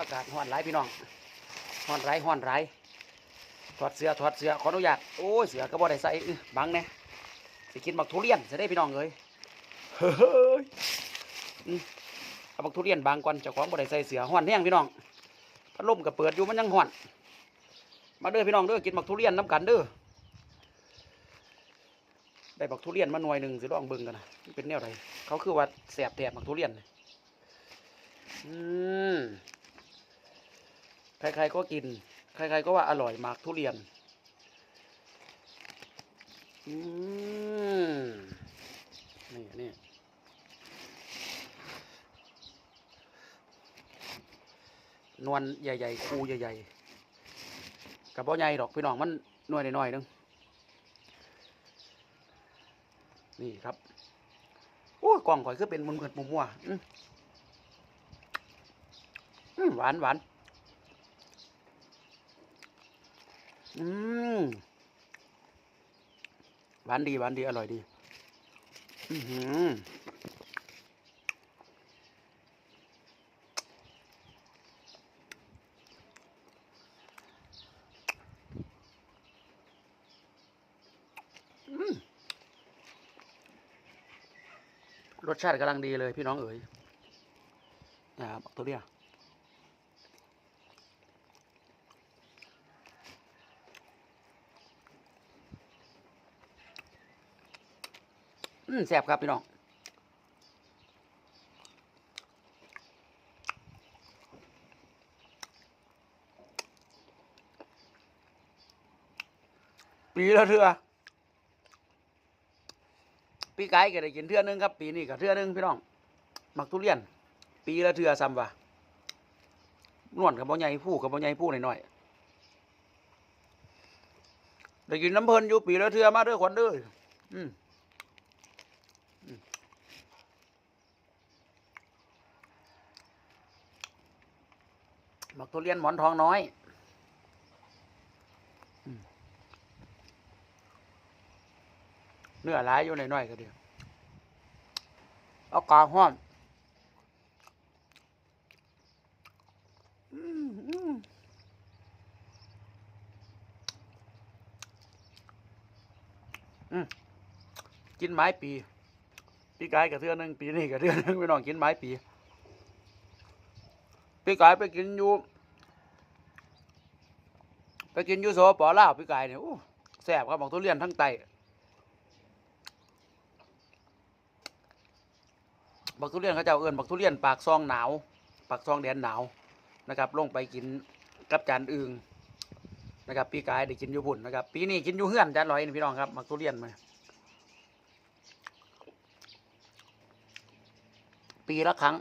อากาศห้อนไรพี่น้องห้อนไรห้อนไรถอดเสือถอดเสือขออนุญาตโอ้ยเสือก็บ่ได้ใส่บังแน่สิกินบักทุเรียนจะได้พี่น้องเอ้ยเฮ้ยเอาบักทุเรียนบางก่อนเจ้าของบ่ได้ใส่เสือห้อนแห้งพี่น้องพัดลมก็เปิดอยู่มันยังห้อนมาเด้อพี่น้องเด้อกินบักทุเรียนน้ำกันเด้อได้บักทุเรียนมาหน่วยหนึ่งสิลองเบิ่งกันนะมันเป็นแนวใดเขาคือว่าแสบแถบบักทุเรียนอืม ใครๆก็กิน ใครๆก็ว่าอร่อยหมากทุเรียน อืมนี่นี่นวลใหญ่ๆ คูใหญ่ๆกับบ่ใหญ่ดอกพี่น้องมันหน่วยหน้อยนึง นี่ครับโอ้กล่องข่อยคือเป็นมุนเกิดมุมมัวๆอื้ออื้อหวานหวาน อืมหวานดีหวานดีอร่อยดี อือหือรสชาติกำลังดีเลยพี่น้องเอ๋ยนะครับบักตัวเนี้ อืมแซ่บครับพี่น้องปีละเทือปีไกายก็ได้กินเทือนึงครับ ปีนี้ก็เทือนึงพี่น้องหมักทุเรียน ปีละเทือซ้ำว่ะนวลกับบ่ใหญ่ผู้กับบ่ใหญ่ผู้หน่อยๆได้กินน้ำเพลินอยู่ปีละเทือมาเด้อขวัญเด้ออืม หมกทุเรียนหมอนทองน้อยเนื้อหลายอยู่หน่อยๆก็ดีเอากาห้อนอืมกินไม้ปี ปีกายกับเทือหนึงปีนี้กับเทือหนึงพี่น้องกินไม้ปี ปีกายไปกินอยู่ ไปกินอยู่โซปอลาวปีกายเนี่ยโอ้แซ่บครับบอกทุเรียนทั้งไตบักทุเรียนเขาจ้าเอิ้นบักทุเรียนปากซองหนาว ปากซองแดนหนาวนะครับ ลงไปกินกับจานอึงนะครับปีกายได้กินอยู่พุ่นนะครับปีนี้กินอยู่เฮือนจานลอยนี่พี่น้องครับบักทุเรียนมาปีละครั้ง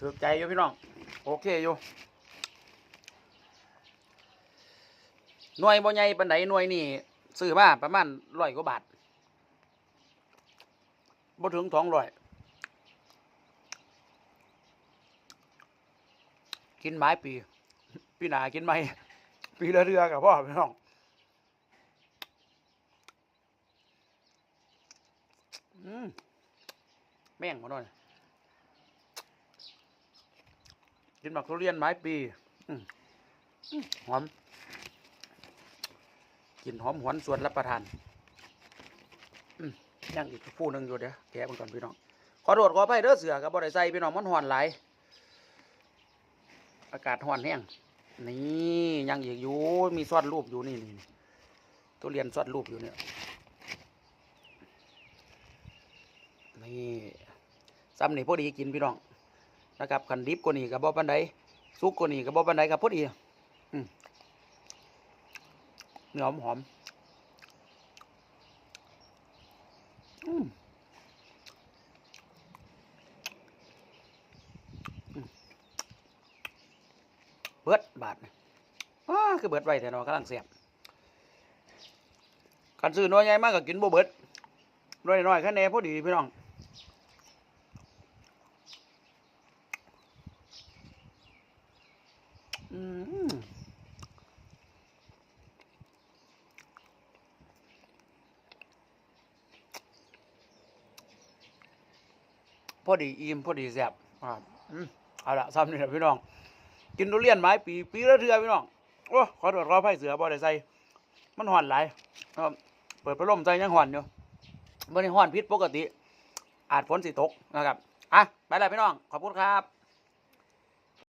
ถูกใจอยู่พี่น้อง โอเคอยู่ หน่วยบ่ใหญ่ปานใดหน่วยนี่ซื้อมาประมาณร้อยกว่าบาทบ่ถึงสองร้อยกินไม้ปี ปีหนากินไม้ปีละเรือกับพ่อพี่น้องอืมแม่งมาหน่อย กินหมักทุเรียนไม้ปีหอมกลิ่นหอมหวนส่วนรับประทานยังอีกผู้หนึ่งอยู่เดี๋ยวแกะมันก่อนพี่น้อง ขอโทษขออภัยเด้อเสือกับบริไซพี่น้องมันหอนหลายอากาศหอนแห้งนี่ยังอีกอยู่มีซอดรูปอยู่นี่นี่ตัวเรียนซอดรูปอยู่เนี่ยนี่ซ้ำนี่พอดีกินพี่น้อง นะครับขันดิบกว่านี้กับบ่ปันไดสุกกว่านี้กับบ่ปันไดกับพอดีอืมเนื้อหอมหอมเบิดบาทว้าคือเบิดไว้แต่นอนกำลังเสียบกันซื้อน้อยใหญ่มากก็กินโบเบิดน้อยน้อยแค่แน่พอดีพี่น้อง พอดีอิ่มพอดีแซ่บอ่าเอาละซ้ำนี่แหละพี่น้อง กินทุเรียนไม้ปีปีละเทือพี่น้องโอ้ขอโทษขอไผ่เสือบ่ได้ใส่มันห่อนหลายเปิดพัดลมใจยังห่อนอยู่บ่ได้ห่อนพิษปกติ อาจฝนสีตกนะครับอะไปแล้วพี่น้อง ขอบคุณครับ